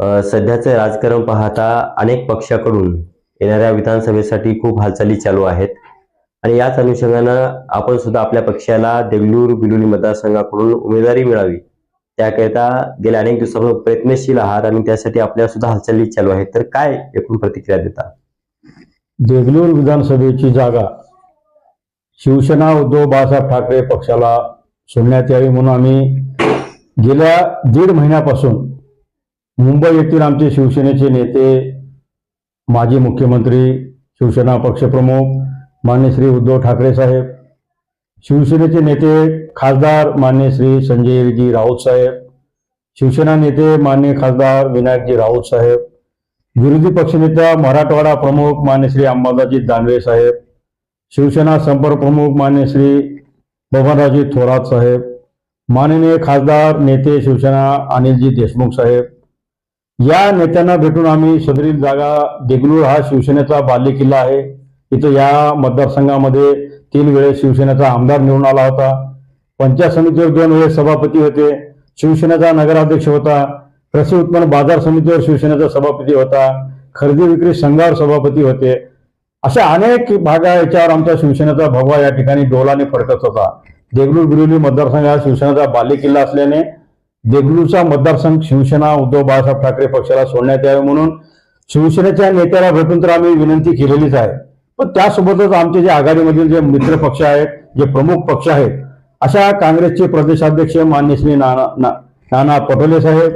सध्याचे राजकारण पाहता अनेक पक्षाकडून येणाऱ्या विधानसभेसाठी खूप हालचाली चालू आहेत. आणि याच अनुषंगानं आपण सुद्धा आपल्या पक्षाला देगलूर बिलोली मतदारसंघाकडून उमेदवारी मिळावी त्याकरिता गेल्या अनेक दिवसापासून प्रयत्नशील आहात आणि त्यासाठी आपल्या सुद्धा हालचाली चालू आहेत. तर काय एकूण प्रतिक्रिया देता? देगलूर विधानसभेची जागा शिवसेना उद्धव बाळासाहेब ठाकरे पक्षाला सोडण्यात यावी म्हणून आम्ही गेल्या दीड महिन्यापासून मुंबई येथील आमचे शिवसेनेचे नेते माजी मुख्यमंत्री शिवसेना पक्षप्रमुख मान्य श्री उद्धव ठाकरे साहेब शिवसेनेचे नेते खासदार मान्य श्री संजयजी राऊत साहेब शिवसेना नेते मान्य खासदार विनायकजी राऊत साहेब विरोधी पक्षनेता मराठवाडा प्रमुख मान्य श्री अंबादाजी दानवे साहेब शिवसेना संपर्क प्रमुख मान्य श्री बबनरावजी थोरात साहेब माननीय खासदार नेते शिवसेना अनिलजी देशमुख साहेब या नेत्यांना भेटून आम्ही सदरील जागा देगलूर हा शिवसेनेचा बालेकिल्ला आहे. इथं या मतदारसंघामध्ये तीन वेळेस शिवसेनेचा आमदार निवडून आला होता. पंचायत समितीवर दोन वेळेस सभापती होते. शिवसेनेचा नगराध्यक्ष होता. कृषी उत्पन्न बाजार समितीवर शिवसेनेचा सभापती होता. खरेदी विक्री संघावर सभापती होते. अशा अनेक भागा याच्यावर आमचा शिवसेनेचा भगवा या ठिकाणी डोलाने फडकत होता. देगलूर बिरोली मतदारसंघ हा शिवसेनेचा बालेकिल्ला असल्याने देगलूचा मतदारसंघ शिवसेना उद्धव बाळासाहेब ठाकरे पक्षाला सोडण्यात यावे म्हणून शिवसेनेच्या नेत्याला भेटून तर आम्ही विनंती केलेलीच आहे. पण त्यासोबतच आमचे जे आघाडीमधील जे मित्र पक्ष आहेत जे प्रमुख पक्ष आहेत अशा काँग्रेसचे प्रदेशाध्यक्ष मान्य श्री नाना ना- नाना पटोले साहेब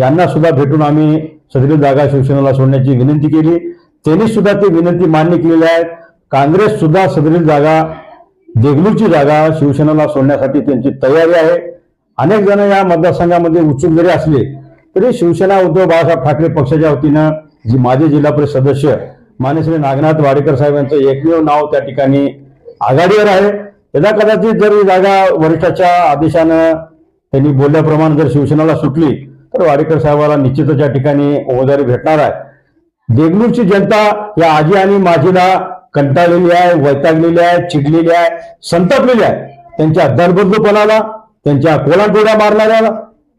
यांना सुद्धा भेटून आम्ही सदरी जागा शिवसेनेला सोडण्याची विनंती केली. त्यांनी सुद्धा ती विनंती मान्य केलेली आहे. काँग्रेस सुद्धा सदरील जागा देगलूरची जागा शिवसेनेला सोडण्यासाठी त्यांची तयारी आहे. अनेक जण या मतदारसंघामध्ये उत्सुक जरी असले तरी शिवसेना उद्धव बाळासाहेब ठाकरे पक्षाच्या वतीनं जी माजी जिल्हा परिषद सदस्य मान्य नागनाथ वाडेकर साहेबांचं एकमेव नाव त्या ठिकाणी आघाडीवर आहे. यदा कदाचित जर ही जागा वरिष्ठाच्या आदेशानं त्यांनी बोलल्याप्रमाणे जर शिवसेनेला सुटली तर वाडेकर साहेबाला निश्चितच या ठिकाणी उमेदवारी भेटणार आहे. देगलूरची जनता या आजी आणि माजीला कंटाळलेली आहे वैतागलेली आहे चिडलेली आहे संतापलेली आहे. त्यांच्या दरबदलूपणाला त्यांच्या कोलांटोड्या मारणाऱ्याला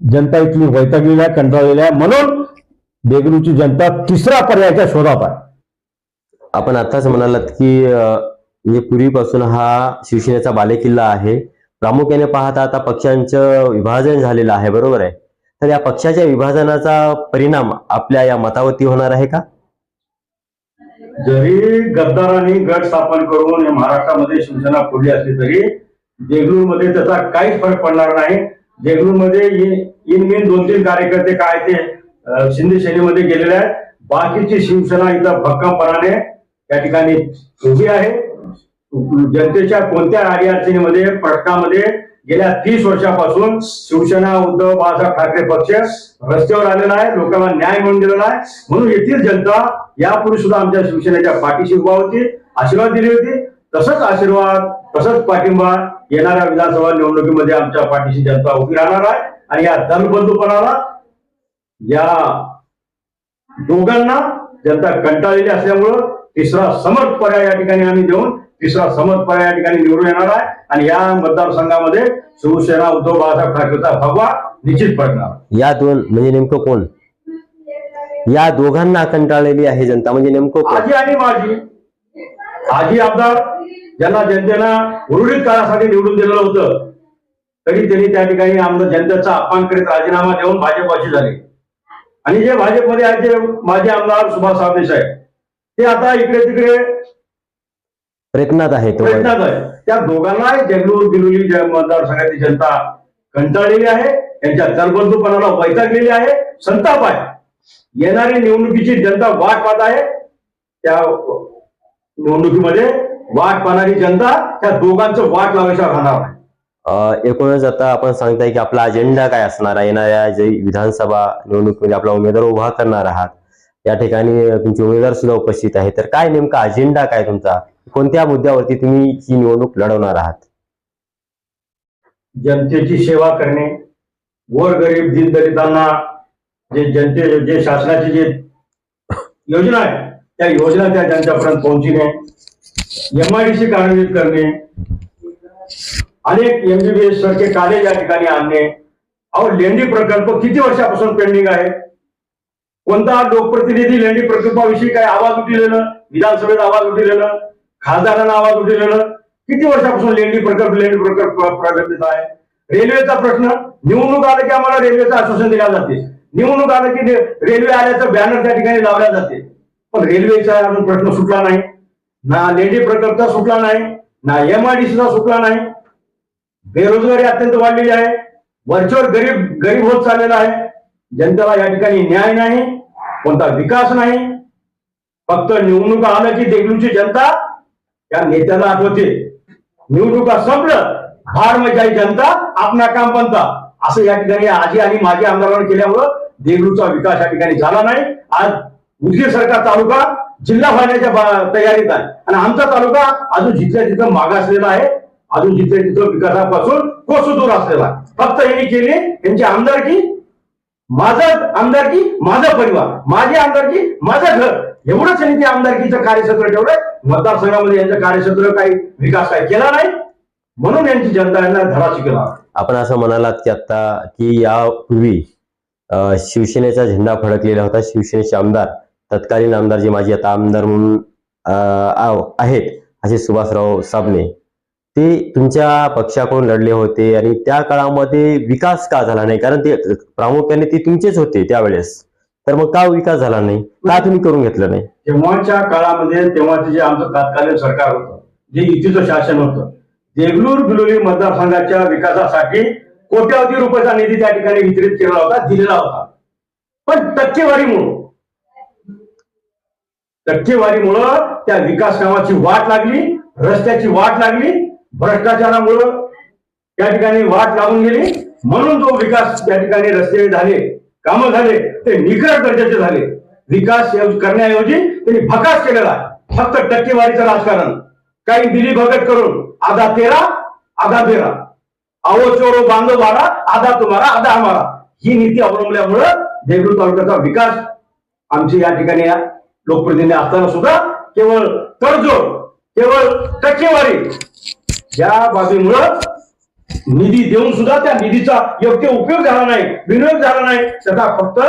जनता इथली वैतागलेली आहे कंटाळलेली आहे म्हणून देगलूरची जनता तिसरा पर्यायाच्या शोधात आहे. आपण आताच म्हणालात की म्हणजे पूर्वीपासून हा शिवसेनेचा बालेकिल्ला आहे. प्रामुख्याने पाहता आता पक्षांचं विभाजन झालेलं आहे बरोबर आहे. तर या पक्षाच्या विभाजनाचा परिणाम आपल्या या मतावरती होणार आहे का? जरी गद्दारांनी गट स्थापन करून या महाराष्ट्रामध्ये शिवसेना फोडली असली तरी देगलूरमध्ये त्याचा काहीच फरक पडणार नाही. देगलूरमध्ये इन इन दोन तीन कार्यकर्ते काय ते शिंदे सेनेमध्ये गेलेले आहेत. बाकीची शिवसेना इथं भक्कमपणाने त्या ठिकाणी उभी आहे. जनतेच्या कोणत्या अडीअडचणीमध्ये प्रश्नामध्ये गेल्या तीस वर्षापासून शिवसेना उद्धव बाळासाहेब ठाकरे पक्ष रस्त्यावर आलेला आहे लोकांना न्याय मिळून दिलेला आहे. म्हणून येथील जनता यापूर्वी सुद्धा आमच्या शिवसेनेच्या पाठीशी उभा होती आशीर्वाद दिली होती. तसंच आशीर्वाद तसंच पाठिंबा येणाऱ्या विधानसभा निवडणुकीमध्ये आमच्या पाठीशी जनता उभी राहणार आहे आणि या दलबंधूपणाला या दोघांना जनता कंटाळलेली असल्यामुळं तिसरा समर्थ पर्याय या ठिकाणी आम्ही देऊन तिसरा समर्थ पर्याय या ठिकाणी निवडून येणार आहे आणि या मतदारसंघामध्ये शिवसेना उद्धव बाळासाहेब ठाकरेचा भगवा निश्चित पडणार. या दोन म्हणजे नेमकं कोण? या दोघांना कंटाळलेली आहे जनता. म्हणजे नेमकं आजी आणि माझी आजी आमदार ज्यांना जनतेनं उर्वरित काळासाठी निवडून दिलेलं होतं तरी त्यांनी त्या ठिकाणी आमदार जनतेचा अपमान करीत राजीनामा देऊन भाजपाशी झाले. आणि जे भाजपमध्ये आहेत ते माजी आमदार सुभाष सावंत साहेब ते आता इकडे तिकडे प्रयत्नात आहे प्रयत्नात आहे त्या दोघांना देगलूर बिलोली मतदारसंघाची जनता कंटाळलेली आहे त्यांच्या दलबंधूपणाला वैतागलेली आहे संताप आहे. येणारी निवडणुकीची जनता वाट पाहत आहे त्या निवडणुकीमध्ये वाट पाहणारी जनता त्या दोघांचं वाट लावायच्या राहणार आहे एकूणच आता आपण सांगताय की आपला अजेंडा काय असणार आहे? येणाऱ्या जे विधानसभा निवडणुकीमध्ये आपला उमेदवार उभा करणार आहात. या ठिकाणी तुमचे उमेदवार सुद्धा उपस्थित आहे तर काय नेमका अजेंडा काय तुमचा? कोणत्या मुद्द्यावरती तुम्ही ही निवडणूक लढवणार आहात? जनतेची सेवा करणे गोरगरीब दीनदलितांना जे जनते जे शासनाची जे योजना आहे त्या योजना त्या जनतेपर्यंत पोहोचविणे एमआयडीसी कार्यान्वित करणे. अनेक एमबीबीएस सारखे कॉलेज या ठिकाणी आणणे. अहो लेंडी प्रकल्प किती वर्षापासून पेंडिंग आहे? कोणता लोकप्रतिनिधी लेंडी प्रकल्पाविषयी काय आवाज उठलेलं? विधानसभेत आवाज उठलेलं? खासदारांना आवाज उठलेलं? किती वर्षापासून लेंडी प्रकल्प लेंडी प्रकल्प प्रगतीत आहे? रेल्वेचा प्रश्न निवडणूक आलं की आम्हाला रेल्वेचं आश्वासन दिल्या जाते. निवडणूक आलं की रेल्वे आल्याचं बॅनर त्या ठिकाणी लावल्या जाते. पण रेल्वेचा अजून प्रश्न सुटला नाही. ना लेंडी प्रकल्पचा सुटला नाही ना एमआयडीसीचा सुटला नाही. बेरोजगारी अत्यंत वाढलेली आहे. वरच्यावर गरीब गरीब होत चाललेला आहे. जनतेला या ठिकाणी न्याय नाही कोणता विकास नाही. फक्त निवडणुका आलं की देगलूरची जनता या नेत्याला आठवते. निवडणुका संपलं फार मजाई जनता आपला काम बनता. असं या ठिकाणी आजी आणि माजी आमदारांनी केल्यामुळं देगलूचा विकास या ठिकाणी झाला नाही. आज उदगीर सरकार तालुका जिल्हा होण्याच्या तयारीत आहे. आणि आमचा तालुका अजून जिथल्या तिथं मागासलेला आहे अजून जिथल्या तिथं विकासापासून कोसुदूर असलेला फक्त यांनी केली यांची आमदारकी माझं आमदारकी माझा परिवार. माझी आमदारकी माझं घर. एवढंच यांनी ते आमदारकीचं कार्यक्षेत्र ठेवलंय. मतदारसंघामध्ये यांचं कार्यक्षेत्र काही विकास काही केला नाही. म्हणून यांची जनता यांना धडा शिकला आपण असं म्हणालात की आता की यापूर्वी अं, शिवसेनेचा झेंडा फडकलेला होता. शिवसेनेचे आमदार तत्कालीन आमदार जे माझी आता आमदार म्हणून आहेत असे सुभाषराव साबणे ते तुमच्या पक्षाकडून लढले होते आणि त्या काळामध्ये विकास का झाला नाही? कारण ते प्रामुख्याने ते तुमचेच होते त्यावेळेस. तर मग का विकास झाला नाही? का तुम्ही करून घेतलं नाही? तेव्हाच्या काळामध्ये तेव्हाचे जे आमचं तत्कालीन सरकार होतं जे युतीचं शासन होतं देगलूर बिलोली मतदारसंघाच्या विकासासाठी कोट्यावधी रुपयाचा निधी त्या ठिकाणी वितरित केला होता दिलेला होता. पण टक्केवारीमुळं टक्केवारीमुळं त्या विकास कामाची वाट लागली रस्त्याची वाट लागली भ्रष्टाचारामुळं त्या ठिकाणी वाट लागून गेली. म्हणून जो विकास त्या ठिकाणी रस्ते झाले कामं झाले ते निकट दर्जाचे झाले. विकास करण्याऐवजी त्यांनी भकास केलेला फक्त टक्केवारीचं राजकारण. काही दिली भगत करून आधा तेरा आधा तेरा आवो चोरो बांधव बारा आधा तुम्हाला आधा आम्हाला. ही नीती अवलंबल्यामुळं देगलूर तालुक्याचा विकास आमची या ठिकाणी या लोकप्रतिनिधी असताना सुद्धा केवळ तडजोड केवळ टक्केवारी या बाबीमुळं निधी देऊन सुद्धा त्या निधीचा योग्य उपयोग झाला नाही विनियोग झाला नाही. त्याचा फक्त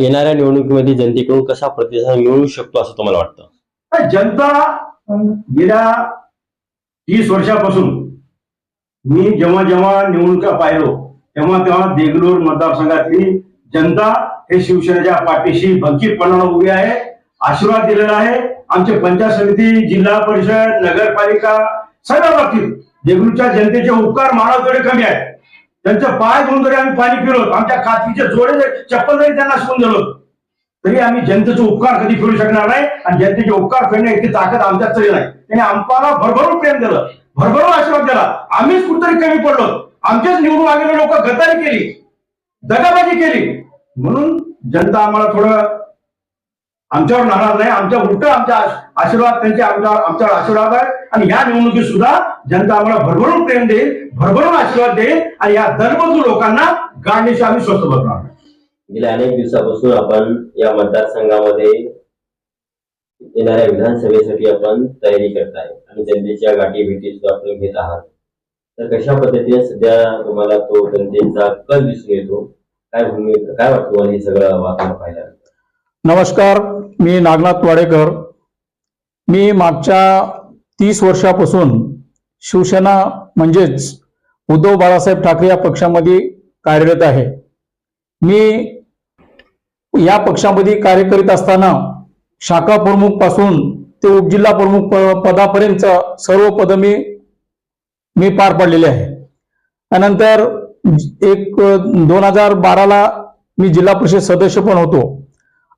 येणाऱ्या निवडणुकीमध्ये जनतेकडून कसा प्रतिसाद मिळू शकतो असं तुम्हाला वाटतं? जनता गेल्या तीस वर्षापासून मी जेव्हा जेव्हा निवडणुका पाहिलो तेव्हा तेव्हा देगलूर मतदारसंघातली जनता हे शिवसेनेच्या पाठीशी भंकीरपणानं उभी आहे आशीर्वाद दिलेला आहे. आमचे पंचायत समिती जिल्हा परिषद नगरपालिका सगळ्या बाबतीत देगलूरच्या जनतेचे उपकार मानव कमी आहेत. त्यांचं पाय धुवून जरी आम्ही पाणी फिरलो आमच्या काचीचे जोडे जरी- चप्पल जरी त्यांना शिवून दिलो तरी आम्ही जनतेचे उपकार कधी फिरू शकणार नाही आणि जनतेचे उपकार फिरण्या इतकी ताकद आमच्यात तरी नाही. त्याने आम्हाला भरभरून प्रेम दिलं भरभरून आशीर्वाद दिला. आम्हीच कुठतरी कमी पडलो. आमच्याच निवडून आलेले लोक गद्दारी केली दगाबाजी केली. म्हणून जनता आम्हाला थोडं आमच्यावर नाराज नाही आमच्या उलट आमच्या आशीर्वाद त्यांचे आमच्या आमच्यावर आशीर्वाद आहे. आणि या निवडणुकीत सुद्धा जनता आम्हाला भरभरून प्रेम देईल भरभरून आशीर्वाद देईल आणि या दलबंधू लोकांना गाडण्याशी आम्ही स्वस्त बघणार गेल्या अनेक दिवसापासून आपण या मतदारसंघामध्ये येणाऱ्या विधानसभेसाठी आपण तयारी करताय आणि जनतेच्या गाठी भेटी सुद्धा आपण घेत आहात. तर कशा पद्धतीने सध्या तुम्हाला तो जनतेचा कल दिसून येतो? काय भूमिका काय वाटतं तुम्हाला हे सगळं वातावरण पाहिलं नमस्कार मी नागनाथ वाडेकर. मी मागच्या तीस वर्षापासून शिवसेना म्हणजेच उद्धव बाळासाहेब ठाकरे या पक्षामध्ये कार्यरत आहे. मी या पक्षामध्ये कार्य करीत असताना शाखा प्रमुखपासून ते उपजिल्हा प्रमुख प- पदापर्यंत सर्व पद मी मी पार पाडलेले आहे. त्यानंतर एक दोन हजार बाराला मी जिल्हा परिषद सदस्य पण होतो.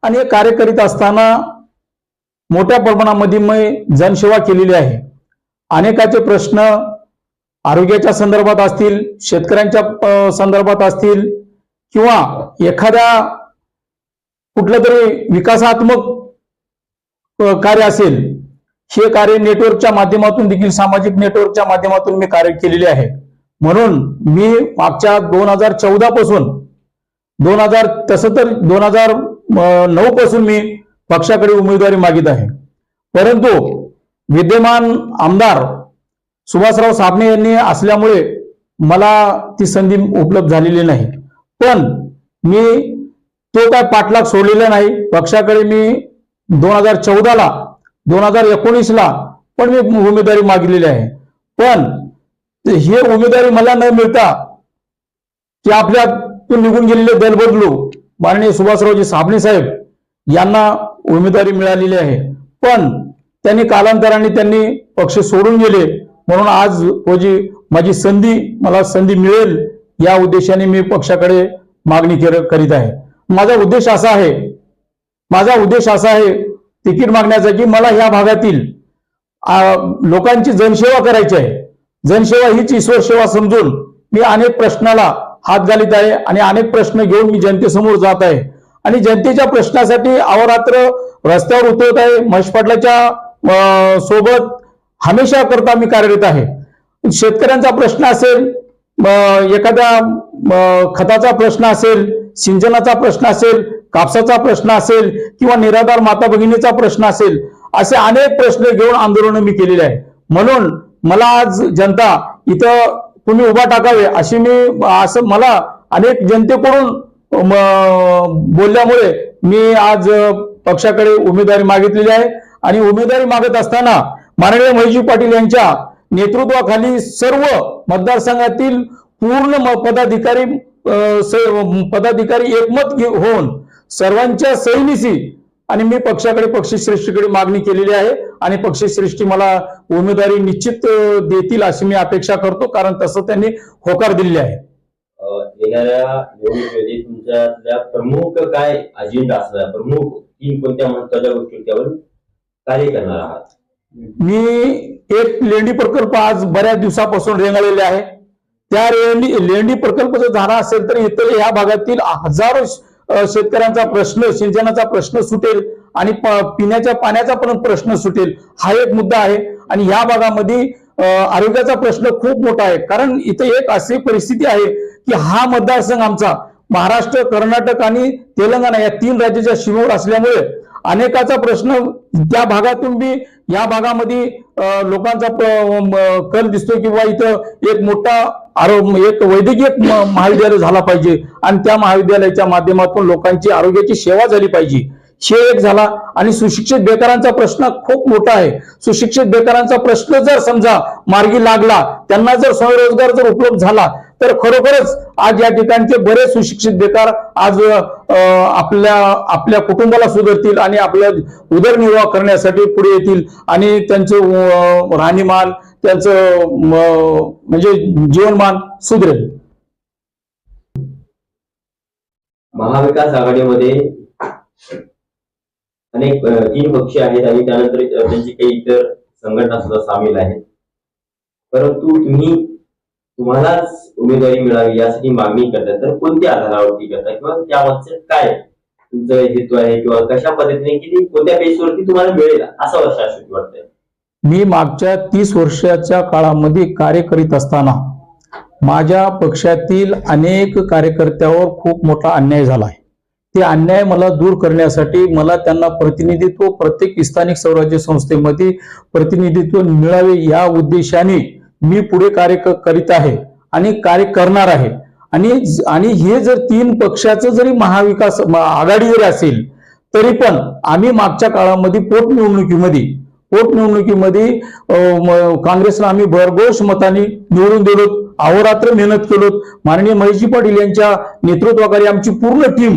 आणि हे कार्य करीत असताना मोठ्या प्रमाणामध्ये मी जनसेवा केलेली आहे. अनेकाचे प्रश्न आरोग्याच्या संदर्भात असतील शेतकऱ्यांच्या संदर्भात असतील किंवा एखाद्या कुठलं तरी विकासात्मक कार्य असेल हे कार्य नेटवर्कच्या माध्यमातून देखील सामाजिक नेटवर्कच्या माध्यमातून मी कार्य केलेले आहे. म्हणून मी मागच्या दोन हजार चौदा पासून दोन हजार तसं तर दोन हजार नऊ पासून मी पक्षाकडे उमेदवारी मागित आहे. परंतु विद्यमान आमदार सुभाषराव साबणे यांनी असल्यामुळे मला ती संधी उपलब्ध झालेली नाही. पण मी तो काय पाठलाग सोडलेला नाही. पक्षाकडे मी दोन हजार चौदाला दोन हजार एकोणीसला पण मी उमेदवारी मागितलेली आहे. पण हे उमेदवारी मला न मिळता की आपल्यातून निघून गेलेले दल बदलू माननीय सुभाषरावजी साबणे साहेब यांना उमेदवारी मिळालेली आहे. पण त्यांनी कालांतराने त्यांनी पक्ष सोडून गेले. म्हणून आज रोजी माझी संधी मला संधी मिळेल या उद्देशाने मी पक्षाकडे मागणी करीत आहे. माझा उद्देश असा आहे माझा उद्देश असा आहे तिकीट मागण्याचा की मला ह्या भागातील लोकांची जनसेवा करायची आहे. जनसेवा हीच ईश्वर सेवा समजून मी अनेक प्रश्नाला हात घालीत आहे आणि अनेक प्रश्न घेऊन मी जनतेसमोर जात आहे. आणि जनतेच्या प्रश्नासाठी अहोरात्र रस्त्यावर उतरत आहे. म्हशपाटल्याच्या सोबत हमेशा करता मी कार्यरत आहे. शेतकऱ्यांचा प्रश्न असेल एखाद्या खताचा प्रश्न असेल सिंचनाचा प्रश्न असेल कापसाचा प्रश्न असेल किंवा निराधार माता भगिनीचा प्रश्न असेल असे अनेक प्रश्न घेऊन आंदोलन मी केलेले आहे. म्हणून मला आज जनता इथं तुम्ही उभा टाकावे अशी मी असं मला अनेक जनतेकडून बोलल्यामुळे मी आज पक्षाकडे उमेदवारी मागितलेली आहे. आणि उमेदवारी मागत असताना माननीय महेशजी पाटील यांच्या नेतृत्वाखाली सर्व मतदारसंघातील पूर्ण म- पदाधिकारी पदाधिकारी एकमत घे- होऊन सर्वांच्या सैनिशी आणि मी पक्षाकडे पक्षश्रेष्ठीकडे मागणी केलेली आहे. आणि पक्षश्रेष्ठी मला उमेदवारी निश्चित देतील अशी मी अपेक्षा करतो कारण तसं त्यांनी होकार दिलेले आहे. अं, येणाऱ्या निवडणुकीमध्ये तुमच्यातल्या प्रमुख काय अजेंडा असणार? प्रमुख तीन कोणत्या महत्त्वाच्या गोष्टी त्यावर कार्य करणार आहात? मी एक लेंडी प्रकल्प आज बऱ्याच दिवसापासून रेंगाळलेले आहे. त्या लेंडी लेंडी प्रकल्प जर झाला असेल तर इतर या भागातील हजारो शेतकऱ्यांचा प्रश्न सिंचनाचा प्रश्न सुटेल आणि प- पिण्याच्या पाण्याचा पण प्रश्न सुटेल हा एक मुद्दा आहे. आणि या भागामध्ये आरोग्याचा प्रश्न खूप मोठा आहे. कारण इथे एक अशी परिस्थिती आहे की हा मतदारसंघ आमचा महाराष्ट्र कर्नाटक आणि तेलंगणा या तीन राज्याच्या सीमेवर असल्यामुळे अनेकाचा प्रश्न त्या भागातून बी या भागामध्ये लोकांचा प- कल दिसतो किंवा इथं एक मोठा आरोग्य म्हणजे एक वैद्यकीय महाविद्यालय झाला पाहिजे. आणि त्या महाविद्यालयाच्या माध्यमातून लोकांची आरोग्याची सेवा झाली पाहिजे. हे एक झाला आणि सुशिक्षित बेकारांचा प्रश्न खूप मोठा आहे. सुशिक्षित बेकारांचा प्रश्न जर समजा मार्गी लागला त्यांना जर स्वयंरोजगार जर उपलब्ध झाला तर खरोखरच आज या ठिकाणचे बरेच सुशिक्षित बेकार आज आपल्या आपल्या कुटुंबाला सुधारतील आणि आपल्या उदरनिर्वाह करण्यासाठी पुढे येतील. आणि त्यांचे राहणीमान त्याच म्हणजे जीवनमान सुधरेल. महाविकास आघाडीमध्ये अनेक तीन पक्ष आहेत आणि त्यानंतर त्यांची काही इतर संघटना सुद्धा सामील आहेत. परंतु तुम्ही तुम्हालाच उमेदवारी मिळावी यासाठी मागणी करता तर कोणत्या आधारावरती करता किंवा त्यामागचं काय तुमचं हेतू आहे? किंवा कशा पद्धतीने किती कोणत्या बेसवरती तुम्हाला मिळेल? असं शाश्वती वाटतंय. मी मागच्या तीस वर्षाच्या काळामध्ये कार्य करीत असताना माझ्या पक्षातील अनेक कार्यकर्त्यावर खूप मोठा अन्याय झाला आहे. ते अन्याय मला दूर करण्यासाठी मला त्यांना प्रतिनिधित्व प्रत्येक स्थानिक स्वराज्य संस्थेमध्ये प्रतिनिधित्व मिळावे या उद्देशाने मी पुढे कार्य करीत आहे आणि कार्य करणार आहे. आणि आणि हे जर तीन पक्षाचं जरी महाविकास आघाडीवर आघाडी जरी असेल तरी पण आम्ही मागच्या काळामध्ये पोटनिवडणुकीमध्ये पोटनिवडणुकीमध्ये काँग्रेसला आम्ही भरघोष मताने निवडून दिलो अहोरात्र मेहनत केलो माननीय महेशजी पाटील यांच्या नेतृत्वाखाली आमची पूर्ण टीम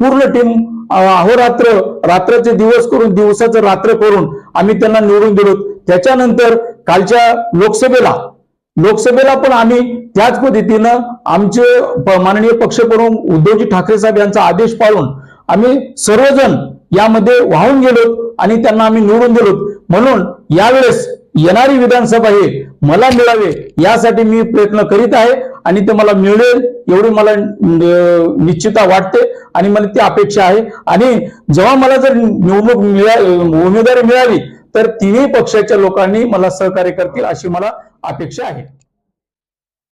पूर्ण टीम अहोरात्र रात्राचे दिवस करून दिवसाचं रात्र करून आम्ही त्यांना निवडून दिलो त्याच्यानंतर कालच्या लोकसभेला लोकसभेला पण आम्ही त्याच पद्धतीनं आमचे माननीय पक्षप्रमुख उद्धवजी ठाकरे साहेब यांचा आदेश पाळून आम्ही सर्वजण यामध्ये वाहून गेलो आणि त्यांना आम्ही निवडून दिलो म्हणून यावेळेस येणारी विधानसभा हे मला मिळावे यासाठी मी प्रयत्न करीत आहे आणि ते मला मिळेल एवढी मला निश्चिता वाटते आणि मला ती अपेक्षा आहे. आणि जेव्हा मला जर निवडणूक मिळा उमेदवारी मिळाली तर तिन्ही पक्षाच्या लोकांनी मला सहकार्य करतील अशी मला अपेक्षा आहे.